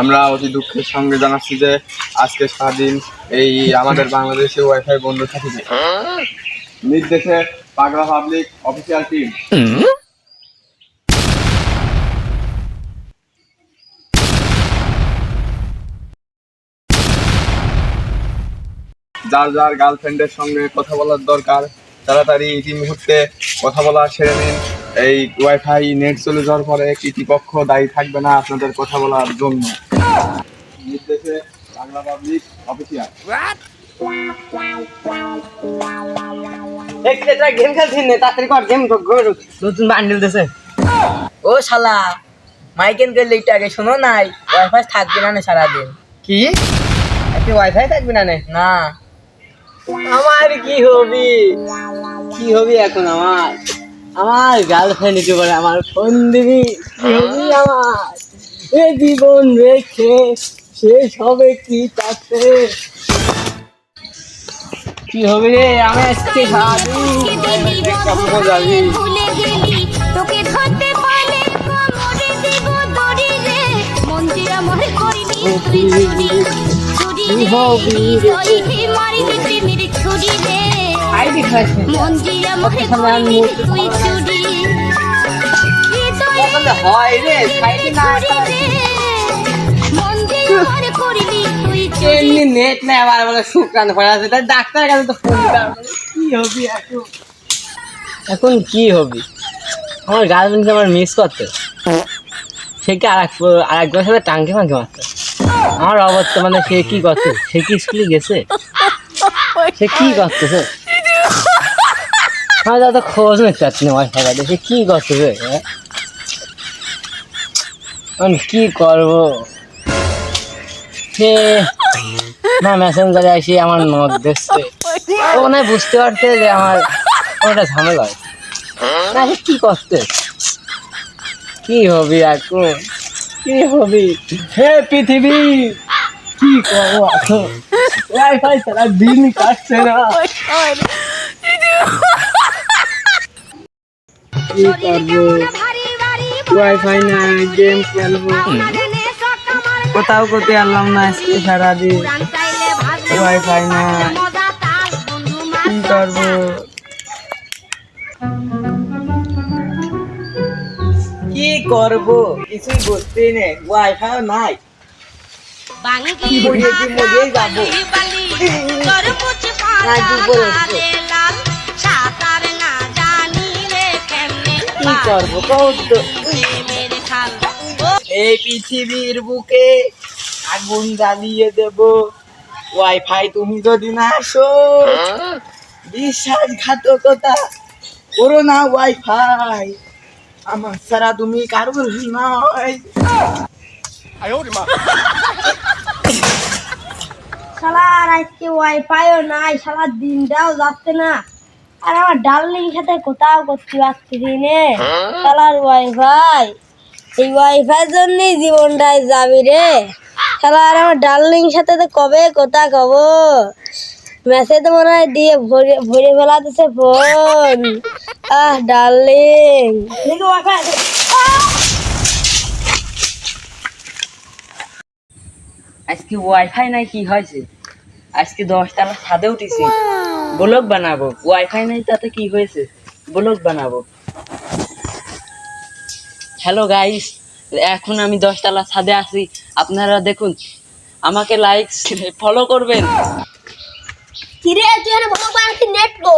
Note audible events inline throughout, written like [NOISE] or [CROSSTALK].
আমরা অতি দুঃখের সঙ্গে জানাচ্ছি যে আজকে সারাদিন এই আমাদের বাংলাদেশে ওয়াইফাই বন্ধ থাকিবে নির্দেশে পাগলা পাবলিক অফিসিয়াল টিম যার যার গার্লফ্রেন্ডের সঙ্গে কথা বলার দরকার, তাড়াতাড়ি ইতি মুহূর্তে কথা বলা সেরে নিন। এই ওয়াইফাই নেট চলে যাওয়ার পরে কৃতিপক্ষ দায়ী থাকবে না আপনাদের কথা বলার জন্য। নির্দেশে বাংলা পাবলিক অফিসিয়াল গেম নে তাড়াতাড়ি কর গেম নতুন বান্ডিল দিছে। ও শালা মাইকেন একটু আগে শোনো নাই ওয়াইফাই থাকবে না নে সারাদিন। কি? একটি ওয়াইফাই থাকবে না নে? না। আমার কি হবি? কি হবি এখন আমার? আমার গার্লফ্রেন্ড একটু করে আমার ফোন দিবি আমার। এ জীবন রেখে শেষ হবে কি তাতে? কি হবে রে আমি আজকে সারাদিন কেমন যাবি ভুলে তোকে ধরতে পারলে কোমরে দেব দড়ি রে। ছুরি রে মন হয় রে মন এমনি নেট আবার বলে আছে। তাই ডাক্তারের কাছে তো ফোন কি হবি এখন? এখন কি হবি? আমার গার্লফ্রেন্ড আমার মিস করতে। সে কি আর এক আর একজনের সাথে টাঙ্কি ফাঙ্কি মারতে? আমার অবর্তমানে সে কি করছে? সে কি স্কুলে গেছে? সে কি করতেছে? আমার তো খোঁজ নিতে পারছি না ওয়াইফাই কাটে সে কি করতেছে হ্যাঁ? আমি কি করব? সে না মেসেঞ্জারে এসে আমার নখ দেখছে ও হয় বুঝতে পারছে যে আমার ওটা ঝামেলা হয় না কি করতে কি হবি এখন? কি হবি? হে, পৃথিবী! কি করব এখন? ওয়াইফাই ছাড়া দিন কাটছে না। কি করব ওয়াইফাই না গেম খেলব। [LAUGHS] কোথাও করতে আনলাম না আজকে সারাদিন। ওয়াইফাই না কি করব? কি করব? কিছুই বুঝতে নেই। ওয়াইফাই নাই। কি করি কি মজেই যাব? [LAUGHS] কি করব? কত এই পৃথিবীর বুকে আগুন জ্বালিয়ে দেব। ওয়াইফাই তুমি যদি না আসো বিশ্বাসঘাতকতা করো না ওয়াইফাই আমার ছাড়া তুমি কারোর নয়। শালার আজকে ওয়াইফাইও নাই শালা দিনটাও যাচ্ছে না। আর আমার ডার্লিং সাথে কোথাও করতে পারতেছি নে। শালার ওয়াইফাই এই ওয়াইফাই জন্যই জীবনটাই যাবি রে। শালা আর আমার ডার্লিং সাথে তো কবে কথা কব? মেসেজ মনে হয় দিয়ে ভরে ভরে ফেলা দিছে ফোন আহ ডার্লিং। আজকে ওয়াইফাই নাই কি হয়েছে? আজকে দশতলা ছাদে উঠেছি। ব্লগ বানাবো। ওয়াইফাই নাই তাতে কি হয়েছে? ব্লগ বানাবো। হ্যালো গাইস এখন আমি দশতলা ছাদে আছি। আপনারা দেখুন আমাকে লাইক ফলো করবেন। কিরে তুই এখানে বলো কি নেট গো?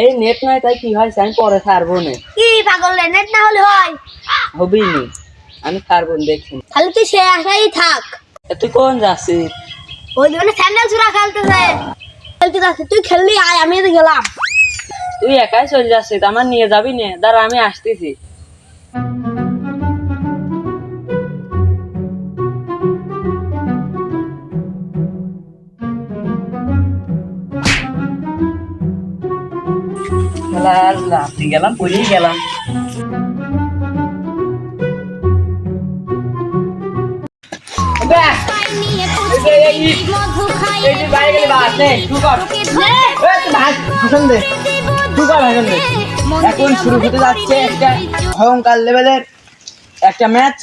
এই নেট নাই তাই কি হয়েছে আমি পরে ছাড়বো না। কি পাগল নেট না হলে হয়। হবেই নি। আমি ছাড়বো দেখছি। তাহলে তুই সে আশাই থাক। তুই কোন যাচ্ছিস? ওই দোকানে স্যান্ডেল চূড়া খেলতেছে। খেলতে যাচ্ছে তুই খেললি আয় আমি তো গেলাম। তুই একাই চলে যাচ্ছিস আমার নিয়ে যাবি না দাঁড়া আমি আসতেছি। গেলাম পড়েই গেলাম। মধু খাই এই যে বাইরে গেলে বাস নেই ঢুকর ভাষণ দে ঢুকর ভাষণ দে এখন শুরু হতে যাচ্ছে একটা ভয়ঙ্কর লেভেলের একটা ম্যাচ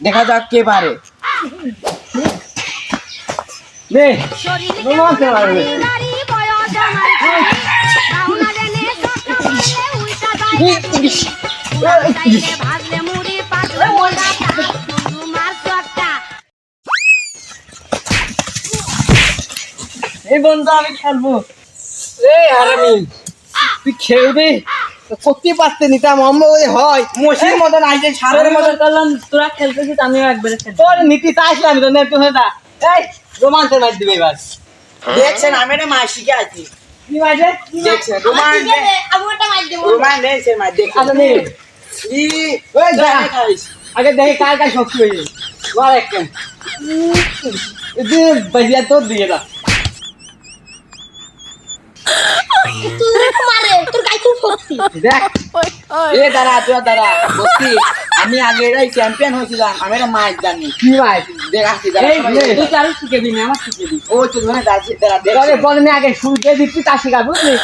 দেখা যাক কে পারে নে কেমন এই বন্ধু আমি খেলব। এই হারামি তুই খেলবি? করতে পারতে নিতাম অম্ব বলে হয় মতন আইছে সারের মতন। করলাম তোরা খেলতেছিস আমিও একবারে তোর নীতি চাইছিলাম তো নেট হয়ে যা এই রোমান্সের ম্যাচ দিবে এবার। দেখছেন আমি একটা মাছ শিখে আছি। কি মাঝে দেখছেন রোমান আমি ওটা মার দেবো। রোমান দেখছেন মাছ দেখ আচ্ছা নে ই ওই যা। আগে দেখে কার কার শক্তি হয়ে মার একটা। বাজিয়া তোর দিয়ে দাও। তুই মারে তোর গায়ে খুব শক্তি দেখ এ দাঁড়া দাঁড়া আমি আগে এরাই চ্যাম্পিয়ন হয়েছিলাম আমি একটা মাছ জানি কি মাছ দেখ আসছি তুই কারও শিখে দিবি আমার শিখে দিবি ও তো ধরে দাঁড়াচ্ছি দাঁড়া দেখ আরে বল আগে শুরু দিয়ে দিচ্ছি তা শিখা বুঝলি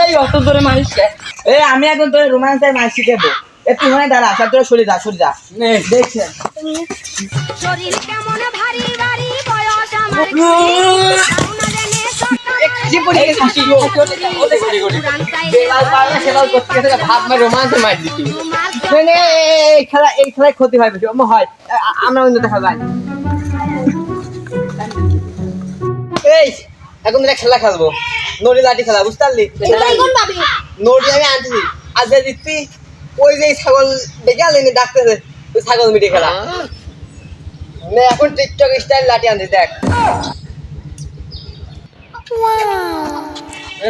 এই অত ধরে মারিস এই আমি এখন তোর রোমান্সের মাছ শিখাবো এ তুই মনে দাঁড়া সব তোরা সরে যা সরে যা। দেখছেন শরীর কেমন ভারী ভারী বয়স আমার ক্ষতি হয় আমরা অন্য দেখা যায়। এই এখন খেলা খেলব। নড়ি লাঠি খেলা বুঝতে পারলি? নড়ি আমি আনতেছি। আর যে দিচ্ছি ওই যে ছাগল দেখে আনলি ডাকতেছে ওই ছাগল মিটে খেলা নে এখন টিকটক স্টাইল লাঠি আনছি দেখ।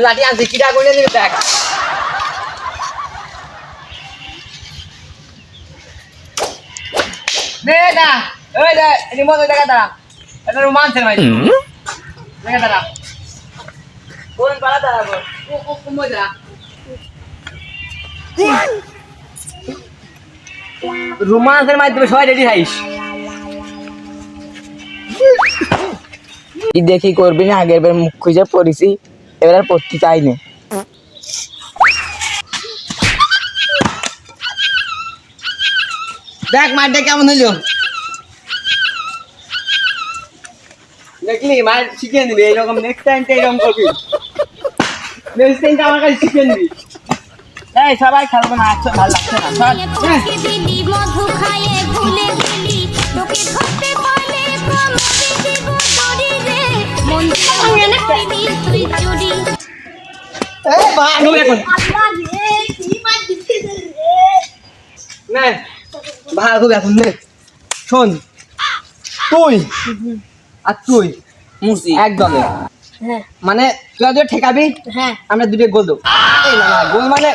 লাঠি আনছি কিটা করে নিবি দেখ। নে না ওই দে রিমোট ওই জায়গা দাঁড়া। এটা রোমান্সের ভাই। জায়গা দাঁড়া। কোন পাড়া দাঁড়াবো? ও ও যা রোমান্সের মাধ্যমে সবাই রেডি থাইস কি দেখি করবি না? আগের বার মুখ খুঁজে পড়েছি, এবার পড়তে চাই না। দেখ মারটা কেমন হইল। দেখলি, মার শিখিয়ে নিবি এইরকম নেক্সট টাইম তো এরকম করবি। নেক্সট টাইম আমার কাছে শিখিয়ে নিবি এই সবাই খেলব না আচ্ছা ভালো লাগছে না ভুলে মন এখন রে কি মার দিতে রে নে ভালো এখন নে। শোন তুই আর তুই মুসি এক দলে হ্যাঁ। মানে তুই ঠেকাবি? হ্যাঁ। আমরা দুটো গোল দেবো। এই না না গোল মানে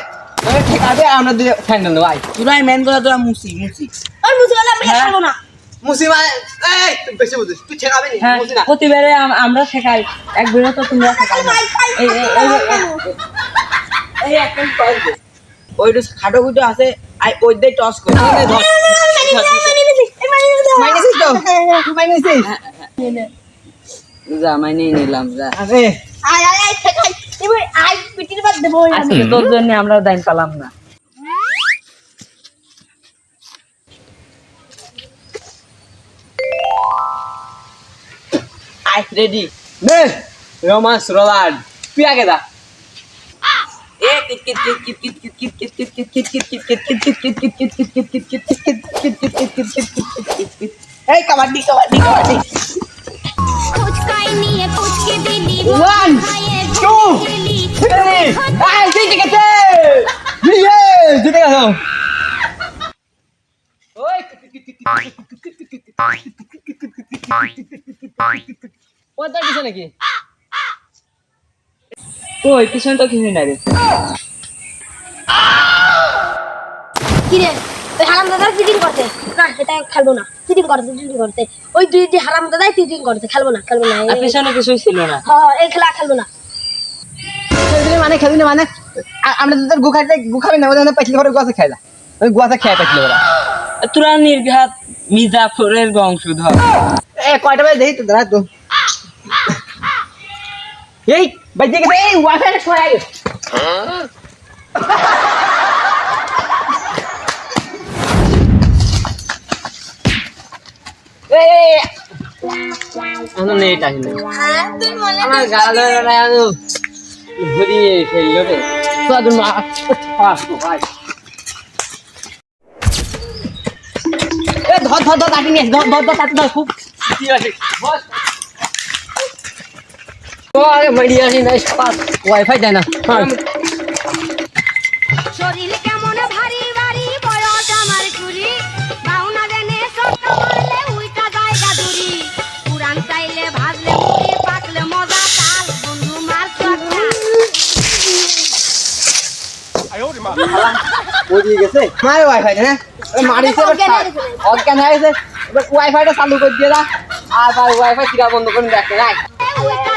ঠেকাবে আর আমরা দুটো ফ্যান্ডেল আই তোরাই মেন করে তোরা মুসি মুসি। আর বুঝতে পারলাম আমি। খেলব না। মুসি মানে এই তুই বেশি বুঝিস তুই ঠেকাবি নি হ্যাঁ মুসি না। প্রতিবারে আমরা শেখাই এক বিরো তো তোমরা শেখাই না। এই এই এই এই একটা টস দে। ওই তো খাটো খুটো আছে আই ওই টস কর। তো? তুই যা মাইনে নিলাম যা। আরে আয় আয় আয় ঠেকাই এবার আই পিটির বাদ দেবো আজকে তোর জন্য আমরা দাইন পালাম না আই রেডি নে রোমান্স রোলার তুই আগে দা এই কাবাডি কাবাডি কাবাডি One, two, এই আই জিতে গেছে। ইয়ে জিতে গেছো। ওই ওটা কিছু নাকি? ওই পিছনে তো নাই রে। কি রে ওই হারাম দাদা চিটিং করতে। না। এটা খেলব না। চিটিং করতে চিটিং করতে। ওই দুই দুই হারাম দাদাই চিটিং করতে খেলব না খেলব না। পিছনে কিছুই ছিল না। হ্যাঁ এই খেলা খেলব না। খেলবি মানে খেলবি না মানে আমরা তো তোর গু খাইতে গু না ওদের পাইলে ঘরে গুয়াতে খাইলা। ওই গুয়াতে খেয়ে পাইলে ওরা। তোরা নির্ঘাত মির্জাফরের বংশধর। এ কয়টা বাজে দেখি তো দাঁড়া তো। এই বাজে গেছে এই ওয়াইফাই ছড়াই এই আমি নেট আসলে আমার গালে না আমি ঘুরিয়ে ফেলল রে চল মা পাস ভাই এ ধর ধর ধর কাটি নিয়ে ধর ধর ধর কাটি ধর খুব কি আছে বস তো আগে মেডি আসি না পাস ওয়াইফাই দেয় না হ্যাঁ বুঝিয়ে গেছে? আমার ওয়াইফাই না মারিছে অজ্ঞান হয়ে গেছে। এবার ওয়াইফাইটা চালু করে দিয়ে দা। আর ওয়াইফাই কিরা বন্ধ করে দেখতে নাই উইটা